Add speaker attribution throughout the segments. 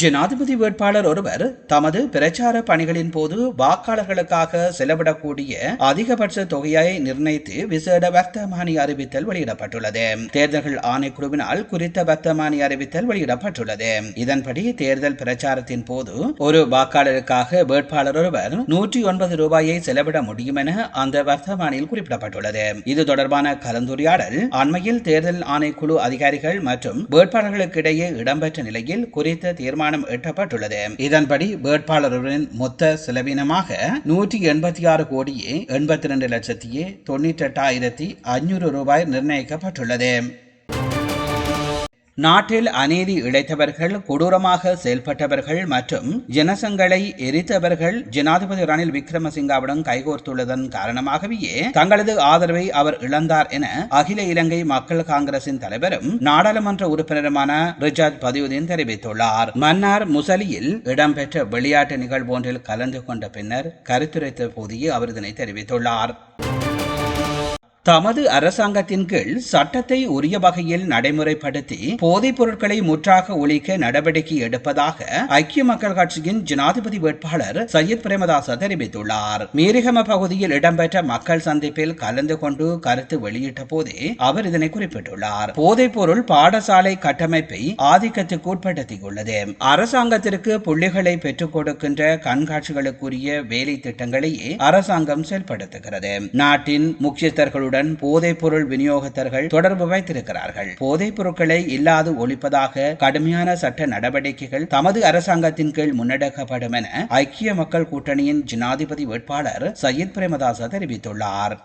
Speaker 1: ஜனாதிபதி வேட்பாளர் ஒருவர் தமது பிரச்சார பணிகளின் போது வாக்காளர்களுக்காக செலவிடக்கூடிய அதிகபட்ச தொகையை நிர்ணயித்து விசேட வர்த்தமானி அறிவித்தல் வெளியிடப்பட்டுள்ளது தேர்தல்கள் ஆணைக்குழுவினால் குறித்த வர்த்தமானி அறிவித்தல் வெளியிடப்பட்டுள்ளது இதன்படி தேர்தல் பிரச்சாரத்தின் போது ஒரு வாக்காளருக்காக வேட்பாளர் ஒருவர் நூற்றி ஒன்பது ரூபாயை செலவிட முடியும் என அந்த வர்த்தமானியில் குறிப்பிடப்பட்டுள்ளது இது தொடர்பான கலந்துரையாடல் அண்மையில் தேர்தல் ஆணைக்குழு அதிகாரிகள் மற்றும் வேட்பாளர்களுக்கிடையே இடம்பெற்ற நிலையில் குறித்த தீர்மானம் தீர்மானம் எட்டப்பட்டுள்ளது இதன்படி வேட்பாளர்களின் மொத்த செலவினமாக நூற்றி எண்பத்தி ஆறு கோடியே எண்பத்தி இரண்டு லட்சத்தியே தொன்னூற்றி எட்டாயிரத்தி ஐநூறு ரூபாய் நிர்ணயிக்கப்பட்டுள்ளது நாட்டில் அநீதி இழைத்தவர்கள் கொடூரமாக செயல்பட்டவர்கள் மற்றும் ஜனசங்களை எரித்தவர்கள் ஜனாதிபதி ரணில் விக்ரமசிங்காவிடம் கைகோர்த்துள்ளதன் காரணமாகவே தங்களது ஆதரவை அவர் இழந்தார் என அகில இலங்கை மக்கள் காங்கிரசின் தலைவரும் நாடாளுமன்ற உறுப்பினருமான ரிஜாத் பதியுதீன் தெரிவித்துள்ளார் மன்னார் முசலியில் இடம்பெற்ற விளையாட்டு நிகழ்வு ஒன்றில் கலந்து கொண்ட பின்னர் கருத்துரைத்த போதிய அவர் இதனை தெரிவித்துள்ளார் தமது அரசாங்கத்தின் கீழ் சட்டத்தை உரிய வகையில் நடைமுறைப்படுத்தி போதைப் பொருட்களை முற்றாக ஒழிக்க நடவடிக்கை எடுப்பதாக ஐக்கிய மக்கள் கட்சியின் ஜனாதிபதி வேட்பாளர் சையத் பிரேமதாச தெரிவித்துள்ளார் மீரிகம பகுதியில் இடம்பெற்ற மக்கள் சந்திப்பில் கலந்து கொண்டு கருத்து வெளியிட்ட போதே அவர் இதனை குறிப்பிட்டுள்ளார் போதைப் பொருள் பாடசாலை கட்டமைப்பை ஆதிக்கத்துக்கு உட்படுத்தியுள்ளது அரசாங்கத்திற்கு புள்ளிகளை பெற்றுக் கொடுக்கின்ற கண்காட்சிகளுக்குரிய வேலை திட்டங்களையே அரசாங்கம் செயல்படுத்துகிறது நாட்டின் முக்கியத்தர்களுடன் அரசுடன் போதைப் பொருள் விநியோகத்தர்கள் தொடர்பு வைத்திருக்கிறார்கள் போதைப் பொருட்களை இல்லாது ஒழிப்பதாக கடுமையான சட்ட நடவடிக்கைகள் தமது அரசாங்கத்தின் கீழ் முன்னெடுக்கப்படும் என ஐக்கிய மக்கள் கூட்டணியின் ஜனாதிபதி வேட்பாளர் சையத் பிரேமதாசா தெரிவித்துள்ளார்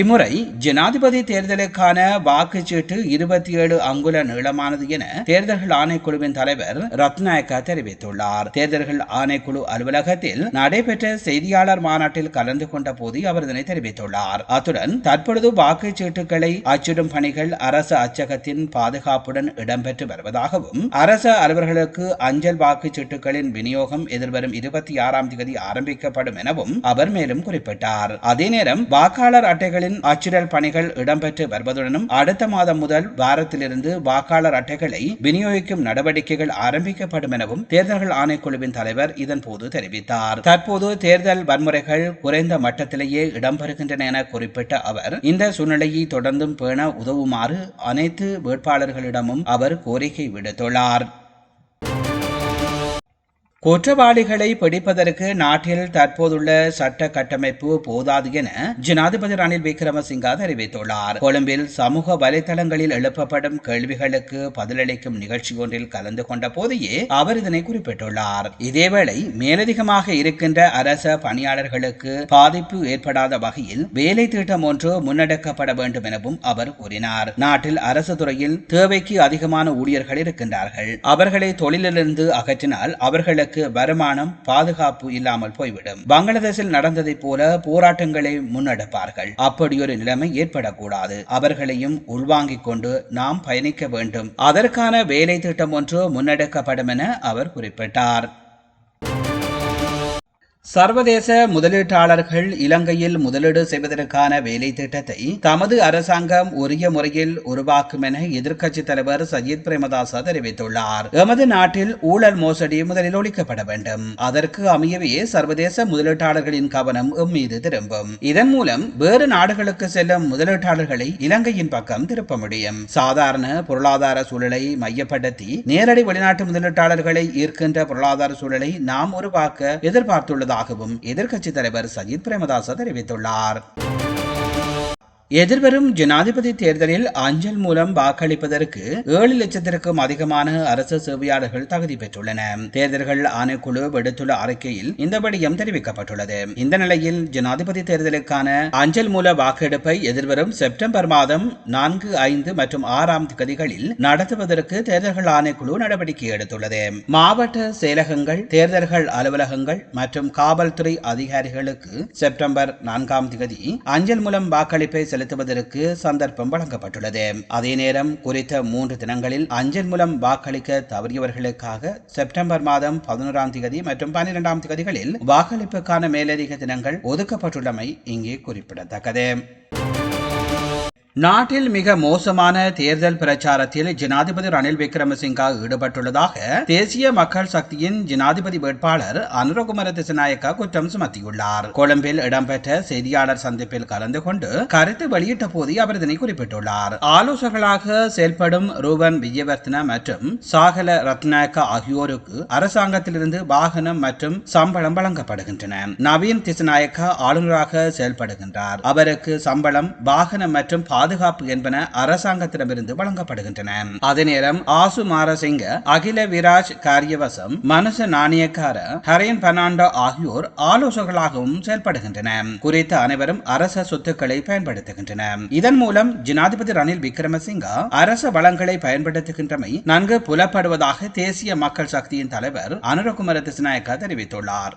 Speaker 1: இம்முறை ஜனாதிபதி தேர்தலுக்கான வாக்குச்சீட்டு இருபத்தி ஏழு அங்குல நீளமானது என தேர்தல்கள் ஆணைக்குழுவின் தலைவர் ரத்நாயக்கா தெரிவித்துள்ளார் தேர்தல்கள் ஆணைக்குழு அலுவலகத்தில் நடைபெற்ற செய்தியாளர் மாநாட்டில் கலந்து கொண்ட போது அவர் இதனை தெரிவித்துள்ளார் அத்துடன் தற்பொழுது வாக்குச்சீட்டுகளை அச்சிடும் பணிகள் அரசு அச்சகத்தின் பாதுகாப்புடன் இடம்பெற்று வருவதாகவும் அரசு அலுவலர்களுக்கு அஞ்சல் வாக்குச்சீட்டுகளின் விநியோகம் எதிர்வரும் இருபத்தி ஆறாம் தேதி ஆரம்பிக்கப்படும் எனவும் அவர் மேலும் குறிப்பிட்டார் அதே நேரம் வாக்காளர் அட்டைகள் அலுவலகங்களின் அச்சிடல் பணிகள் இடம்பெற்று வருவதுடனும் அடுத்த மாதம் முதல் வாரத்திலிருந்து வாக்காளர் அட்டைகளை விநியோகிக்கும் நடவடிக்கைகள் ஆரம்பிக்கப்படும் எனவும் தேர்தல்கள் ஆணைக்குழுவின் தலைவர் இதன்போது தெரிவித்தார் தற்போது தேர்தல் வன்முறைகள் குறைந்த மட்டத்திலேயே இடம்பெறுகின்றன என குறிப்பிட்ட அவர் இந்த சூழ்நிலையை தொடர்ந்தும் பேண உதவுமாறு அனைத்து வேட்பாளர்களிடமும் அவர் கோரிக்கை விடுத்துள்ளார் குற்றவாளிகளை பிடிப்பதற்கு நாட்டில் தற்போதுள்ள சட்ட கட்டமைப்பு போதாது என ஜனாதிபதி ரணில் விக்ரமசிங்கா தெரிவித்துள்ளார் கொழும்பில் சமூக வலைதளங்களில் எழுப்பப்படும் கேள்விகளுக்கு பதிலளிக்கும் நிகழ்ச்சி ஒன்றில் கலந்து கொண்ட போதையே அவர் இதனை குறிப்பிட்டுள்ளார் இதேவேளை மேலதிகமாக இருக்கின்ற அரச பணியாளர்களுக்கு பாதிப்பு ஏற்படாத வகையில் வேலை திட்டம் ஒன்று முன்னெடுக்கப்பட வேண்டும் எனவும் அவர் கூறினார் நாட்டில் அரசு துறையில் தேவைக்கு அதிகமான ஊழியர்கள் இருக்கின்றார்கள் அவர்களை தொழிலிலிருந்து அகற்றினால் அவர்களுக்கு அவர்களுக்கு வருமானம் பாதுகாப்பு இல்லாமல் போய்விடும் பங்களாதேஷில் நடந்ததை போல போராட்டங்களை முன்னெடுப்பார்கள் அப்படியொரு நிலைமை ஏற்படக்கூடாது அவர்களையும் உள்வாங்கிக் கொண்டு நாம் பயணிக்க வேண்டும் அதற்கான வேலை திட்டம் ஒன்று முன்னெடுக்கப்படும் என அவர் குறிப்பிட்டார் சர்வதேச முதலீட்டாளர்கள் இலங்கையில் முதலீடு செய்வதற்கான வேலை திட்டத்தை தமது அரசாங்கம் உரிய முறையில் உருவாக்கும் என எதிர்க்கட்சித் தலைவர் சஜித் பிரேமதாச தெரிவித்துள்ளார் எமது நாட்டில் ஊழல் மோசடி முதலில் ஒழிக்கப்பட வேண்டும் அதற்கு அமையவே சர்வதேச முதலீட்டாளர்களின் கவனம் மீது திரும்பும் இதன் மூலம் வேறு நாடுகளுக்கு செல்லும் முதலீட்டாளர்களை இலங்கையின் பக்கம் திருப்ப முடியும் சாதாரண பொருளாதார சூழலை மையப்படுத்தி நேரடி வெளிநாட்டு முதலீட்டாளர்களை ஈர்க்கின்ற பொருளாதார சூழலை நாம் உருவாக்க எதிர்பார்த்துள்ளது உள்ளதாகவும் எதிர்க்கட்சித் தலைவர் சஜித் பிரேமதாச தெரிவித்துள்ளார் எதிர்வரும் ஜனாதிபதி தேர்தலில் அஞ்சல் மூலம் வாக்களிப்பதற்கு ஏழு லட்சத்திற்கும் அதிகமான அரசு சேவையாளர்கள் தகுதி பெற்றுள்ளனர் தேர்தல்கள் ஆணைக்குழு விடுத்துள்ள அறிக்கையில் இந்த விடயம் தெரிவிக்கப்பட்டுள்ளது இந்த நிலையில் ஜனாதிபதி தேர்தலுக்கான அஞ்சல் மூல வாக்கெடுப்பை எதிர்வரும் செப்டம்பர் மாதம் நான்கு ஐந்து மற்றும் ஆறாம் திகதிகளில் நடத்துவதற்கு தேர்தல்கள் ஆணைக்குழு நடவடிக்கை எடுத்துள்ளது மாவட்ட செயலகங்கள் தேர்தல்கள் அலுவலகங்கள் மற்றும் காவல்துறை அதிகாரிகளுக்கு செப்டம்பர் நான்காம் திகதி அஞ்சல் மூலம் வாக்களிப்பை செலுத்துவதற்கு சந்தர்ப்பம் வழங்கப்பட்டுள்ளது அதே நேரம் குறித்த மூன்று தினங்களில் அஞ்சல் மூலம் வாக்களிக்க தவறியவர்களுக்காக செப்டம்பர் மாதம் பதினோராம் தேதி மற்றும் பன்னிரெண்டாம் தேதிகளில் வாக்களிப்புக்கான மேலதிக தினங்கள் ஒதுக்கப்பட்டுள்ளமை இங்கே குறிப்பிடத்தக்கது நாட்டில் மிக மோசமான தேர்தல் பிரச்சாரத்தில் ஜனாதிபதி ரணில் விக்ரமசிங்கா ஈடுபட்டுள்ளதாக தேசிய மக்கள் சக்தியின் ஜனாதிபதி வேட்பாளர் அனுரகுமர திசநாயக்கா குற்றம் சுமத்தியுள்ளார் கொழும்பில் இடம்பெற்ற செய்தியாளர் சந்திப்பில் கலந்து கொண்டு கருத்து வெளியிட்ட போது அவர் இதனை குறிப்பிட்டுள்ளார் ஆலோசகர்களாக செயல்படும் ரூபன் விஜயவர்த்தன மற்றும் சாகல ரத்னாயக்கா ஆகியோருக்கு அரசாங்கத்திலிருந்து வாகனம் மற்றும் சம்பளம் வழங்கப்படுகின்றன நவீன் திசநாயக்கா ஆளுநராக செயல்படுகின்றார் அவருக்கு சம்பளம் வாகனம் மற்றும் பாதுகாப்பு என்பன அரசாங்கத்திடமிருந்து வழங்கப்படுகின்றன அதே நேரம் ஆசு மாரசிங்க அகில விராஜ் காரியவசம் மனுஷ நாணயக்கார ஹரேன் பனாண்டோ ஆகியோர் ஆலோசகர்களாகவும் செயல்படுகின்றன குறித்த அனைவரும் அரச சொத்துக்களை பயன்படுத்துகின்றன இதன் மூலம் ஜனாதிபதி ரணில் விக்ரமசிங்கா அரச வளங்களை பயன்படுத்துகின்றமை நன்கு புலப்படுவதாக தேசிய மக்கள் சக்தியின் தலைவர் அனுரகுமர திசுநாயக்கா தெரிவித்துள்ளார்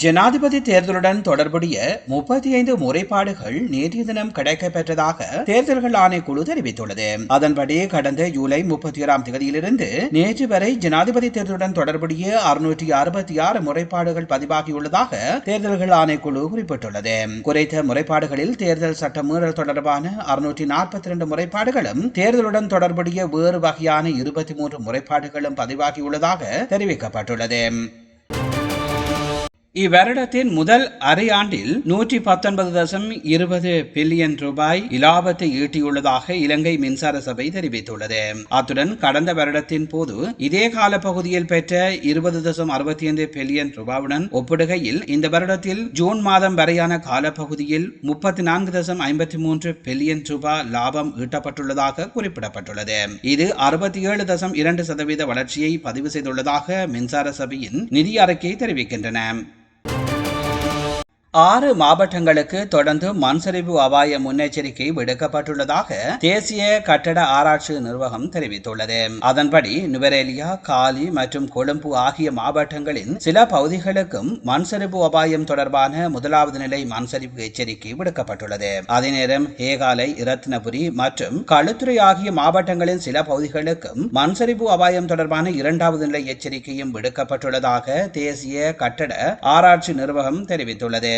Speaker 1: ஜனாதிபதி தேர்தலுடன் தொடர்புடைய முப்பத்தி ஐந்து முறைப்பாடுகள் நேற்றைய தினம் கிடைக்கப்பெற்றதாக தேர்தல்கள் ஆணைக்குழு தெரிவித்துள்ளது அதன்படி கடந்த ஜூலை முப்பத்தி ஏழாம் தேதியிலிருந்து நேற்று வரை ஜனாதிபதி தேர்தலுடன் தொடர்புடைய அறுநூற்றி அறுபத்தி ஆறு முறைப்பாடுகள் பதிவாகியுள்ளதாக தேர்தல்கள் ஆணைக்குழு குறிப்பிட்டுள்ளது குறைத்த முறைப்பாடுகளில் தேர்தல் சட்ட மீறல் தொடர்பான அறுநூற்றி நாற்பத்தி இரண்டு முறைப்பாடுகளும் தேர்தலுடன் தொடர்புடைய வேறு வகையான இருபத்தி மூன்று முறைப்பாடுகளும் பதிவாகியுள்ளதாக தெரிவிக்கப்பட்டுள்ளது இவ்வருடத்தின் முதல் அரையாண்டில் நூற்றி பத்தொன்பது தசம் இருபது பில்லியன் ரூபாய் இலாபத்தை ஈட்டியுள்ளதாக இலங்கை மின்சார சபை தெரிவித்துள்ளது அத்துடன் கடந்த வருடத்தின் போது இதே கால பகுதியில் பெற்ற இருபது தசம் அறுபத்தி ஐந்து பில்லியன் ரூபாவுடன் ஒப்பிடுகையில் இந்த வருடத்தில் ஜூன் மாதம் வரையான காலப்பகுதியில் முப்பத்தி நான்கு தசம் ஐம்பத்தி மூன்று பில்லியன் ரூபாய் லாபம் ஈட்டப்பட்டுள்ளதாக குறிப்பிடப்பட்டுள்ளது இது அறுபத்தி ஏழு தசம் இரண்டு சதவீத வளர்ச்சியை பதிவு செய்துள்ளதாக மின்சார சபையின் நிதி அறிக்கை தெரிவிக்கின்றன ஆறு மாவட்டங்களுக்கு தொடர்ந்து மண்சரிவு அபாய முன்னெச்சரிக்கை விடுக்கப்பட்டுள்ளதாக தேசிய கட்டட ஆராய்ச்சி நிர்வாகம் தெரிவித்துள்ளது அதன்படி நுவரேலியா காலி மற்றும் கொழும்பு ஆகிய மாவட்டங்களின் சில பகுதிகளுக்கும் மண்சரிவு அபாயம் தொடர்பான முதலாவது நிலை மண்சரிவு எச்சரிக்கை விடுக்கப்பட்டுள்ளது அதே நேரம் ஏகாலை இரத்னபுரி மற்றும் களுத்துறை ஆகிய மாவட்டங்களின் சில பகுதிகளுக்கும் மண்சரிவு அபாயம் தொடர்பான இரண்டாவது நிலை எச்சரிக்கையும் விடுக்கப்பட்டுள்ளதாக தேசிய கட்டட ஆராய்ச்சி நிர்வாகம் தெரிவித்துள்ளது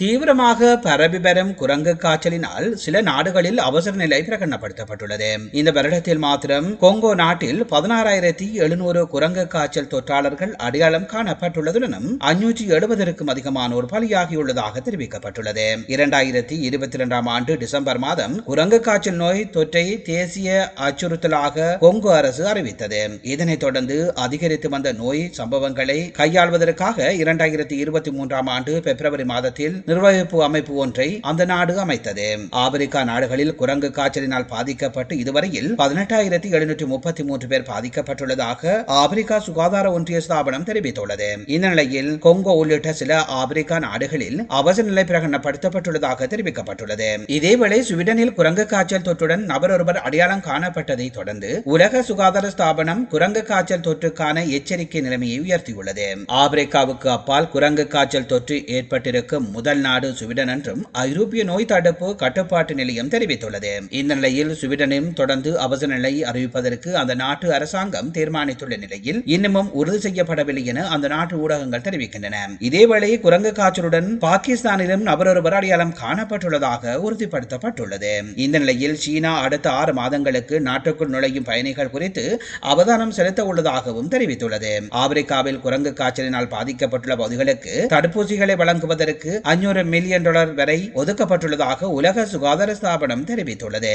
Speaker 1: தீவிரமாக பரவி பெறும் குரங்கு காய்ச்சலினால் சில நாடுகளில் அவசர நிலை பிரகடனப்படுத்தப்பட்டுள்ளது இந்த வருடத்தில் மாத்திரம் கொங்கோ நாட்டில் பதினாறாயிரத்தி எழுநூறு குரங்கு காய்ச்சல் தொற்றாளர்கள் அடையாளம் காணப்பட்டுள்ளதுடனும் அஞ்சூற்றி எழுபதற்கும் அதிகமானோர் பலியாகியுள்ளதாக தெரிவிக்கப்பட்டுள்ளது இரண்டாயிரத்தி இருபத்தி இரண்டாம் ஆண்டு டிசம்பர் மாதம் குரங்கு காய்ச்சல் நோய் தொற்றை தேசிய அச்சுறுத்தலாக கொங்கோ அரசு அறிவித்தது இதனைத் தொடர்ந்து அதிகரித்து வந்த நோய் சம்பவங்களை கையாள்வதற்காக இரண்டாயிரத்தி இருபத்தி மூன்றாம் ஆண்டு பிப்ரவரி மாதத்தில் நிர்வகிப்பு அமைப்பு ஒன்றை அந்த நாடு அமைத்தது ஆப்பிரிக்கா நாடுகளில் குரங்கு காய்ச்சலினால் பாதிக்கப்பட்டு இதுவரையில் பதினெட்டாயிரத்தி எழுநூற்றி முப்பத்தி மூன்று பேர் பாதிக்கப்பட்டுள்ளதாக ஆப்பிரிக்கா சுகாதார ஒன்றிய ஸ்தாபனம் தெரிவித்துள்ளது இந்த நிலையில் கொங்கோ உள்ளிட்ட சில ஆப்பிரிக்கா நாடுகளில் அவசர நிலை பிரகடனப்படுத்தப்பட்டுள்ளதாக தெரிவிக்கப்பட்டுள்ளது இதேவேளை ஸ்வீடனில் குரங்கு காய்ச்சல் தொற்றுடன் நபர் ஒருவர் அடையாளம் காணப்பட்டதை தொடர்ந்து உலக சுகாதார ஸ்தாபனம் குரங்கு காய்ச்சல் தொற்றுக்கான எச்சரிக்கை நிலைமையை உயர்த்தியுள்ளது ஆப்பிரிக்காவுக்கு அப்பால் குரங்கு காய்ச்சல் தொற்று ஏற்பட்டிருக்கும் முதல் முதல் நாடு சுவிடன் என்றும் ஐரோப்பிய நோய் தடுப்பு கட்டுப்பாட்டு நிலையம் தெரிவித்துள்ளது இந்த நிலையில் சுவிடனும் தொடர்ந்து அவசர நிலை அறிவிப்பதற்கு அந்த நாட்டு அரசாங்கம் தீர்மானித்துள்ள நிலையில் இன்னமும் உறுதி செய்யப்படவில்லை என அந்த நாட்டு ஊடகங்கள் தெரிவிக்கின்றன இதேவேளை குரங்கு காய்ச்சலுடன் பாகிஸ்தானிலும் நபரொருவர் அடையாளம் காணப்பட்டுள்ளதாக உறுதிப்படுத்தப்பட்டுள்ளது இந்த நிலையில் சீனா அடுத்த ஆறு மாதங்களுக்கு நாட்டுக்குள் நுழையும் பயணிகள் குறித்து அவதானம் செலுத்த உள்ளதாகவும் தெரிவித்துள்ளது ஆப்பிரிக்காவில் குரங்கு காய்ச்சலினால் பாதிக்கப்பட்டுள்ள பகுதிகளுக்கு தடுப்பூசிகளை வழங்குவதற்கு அஞ்சு ஐநூறு மில்லியன் டாலர் வரை ஒதுக்கப்பட்டுள்ளதாக உலக சுகாதார ஸ்தாபனம் தெரிவித்துள்ளது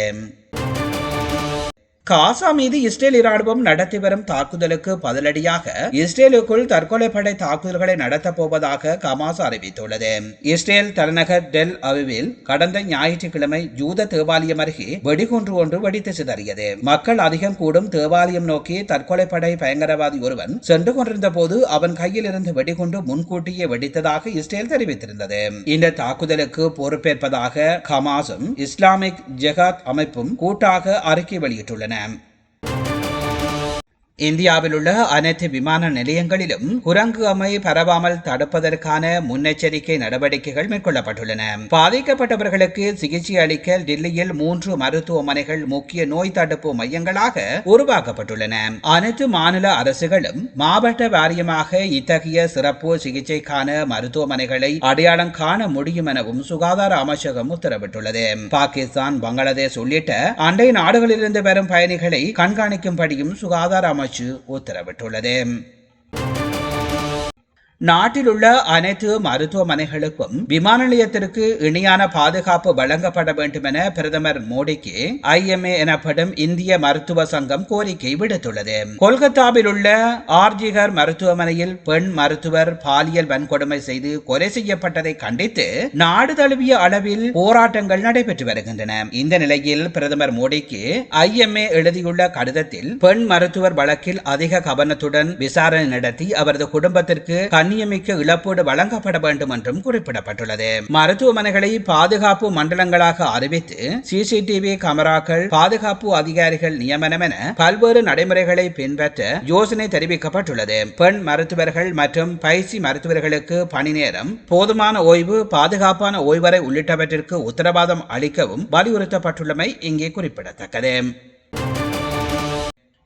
Speaker 1: காசா மீது இஸ்ரேல் இராணுவம் நடத்தி வரும் தாக்குதலுக்கு பதிலடியாக இஸ்ரேலுக்குள் தற்கொலை படை தாக்குதல்களை நடத்தப் போவதாக கமாஸ் அறிவித்துள்ளது இஸ்ரேல் தலைநகர் டெல் அவிவில் கடந்த ஞாயிற்றுக்கிழமை ஜூத தேவாலயம் அருகே வெடிகுன்று ஒன்று வெடித்து சிதறியது மக்கள் அதிகம் கூடும் தேவாலயம் நோக்கி தற்கொலை படை பயங்கரவாதி ஒருவன் சென்று கொண்டிருந்த போது அவன் கையில் இருந்து வெடிகுண்டு முன்கூட்டியே வெடித்ததாக இஸ்ரேல் தெரிவித்திருந்தது இந்த தாக்குதலுக்கு பொறுப்பேற்பதாக கமாஸும் இஸ்லாமிக் ஜெகாத் அமைப்பும் கூட்டாக அறிக்கை வெளியிட்டுள்ளன am இந்தியாவில் உள்ள அனைத்து விமான நிலையங்களிலும் குரங்கு அமை பரவாமல் தடுப்பதற்கான முன்னெச்சரிக்கை நடவடிக்கைகள் மேற்கொள்ளப்பட்டுள்ளன பாதிக்கப்பட்டவர்களுக்கு சிகிச்சை அளிக்க டெல்லியில் மூன்று மருத்துவமனைகள் முக்கிய நோய் தடுப்பு மையங்களாக உருவாக்கப்பட்டுள்ளன அனைத்து மாநில அரசுகளும் மாவட்ட வாரியமாக இத்தகைய சிறப்பு சிகிச்சைக்கான மருத்துவமனைகளை அடையாளம் காண முடியும் எனவும் சுகாதார அமைச்சகம் உத்தரவிட்டுள்ளது பாகிஸ்தான் பங்களாதேஷ் உள்ளிட்ட அண்டை நாடுகளிலிருந்து வரும் பயணிகளை கண்காணிக்கும்படியும் சுகாதார அமைச்சகம் அமைச்சு உத்தரவிட்டுள்ளது நாட்டில் உள்ள அனைத்து மருத்துவமனைகளுக்கும் விமான நிலையத்திற்கு இணையான பாதுகாப்பு வழங்கப்பட வேண்டும் என பிரதமர் மோடிக்கு ஐஎம்ஏ எனப்படும் இந்திய மருத்துவ சங்கம் கோரிக்கை விடுத்துள்ளது கொல்கத்தாவில் உள்ள ஆர்ஜிகர் மருத்துவமனையில் பெண் மருத்துவர் பாலியல் வன்கொடுமை செய்து கொலை செய்யப்பட்டதை கண்டித்து நாடு தழுவிய அளவில் போராட்டங்கள் நடைபெற்று வருகின்றன இந்த நிலையில் பிரதமர் மோடிக்கு ஐஎம்ஏ எழுதியுள்ள கடிதத்தில் பெண் மருத்துவர் வழக்கில் அதிக கவனத்துடன் விசாரணை நடத்தி அவரது குடும்பத்திற்கு கன்னி மானியமிக்க இழப்பீடு வழங்கப்பட வேண்டும் என்றும் குறிப்பிடப்பட்டுள்ளது மருத்துவமனைகளை பாதுகாப்பு மண்டலங்களாக அறிவித்து சிசிடிவி கமராக்கள் பாதுகாப்பு அதிகாரிகள் நியமனம் என பல்வேறு நடைமுறைகளை பின்பற்ற யோசனை தெரிவிக்கப்பட்டுள்ளது பெண் மருத்துவர்கள் மற்றும் பயிற்சி மருத்துவர்களுக்கு பணி நேரம் போதுமான ஓய்வு பாதுகாப்பான ஓய்வறை உள்ளிட்டவற்றிற்கு உத்தரவாதம் அளிக்கவும் வலியுறுத்தப்பட்டுள்ளமை இங்கே குறிப்பிடத்தக்கது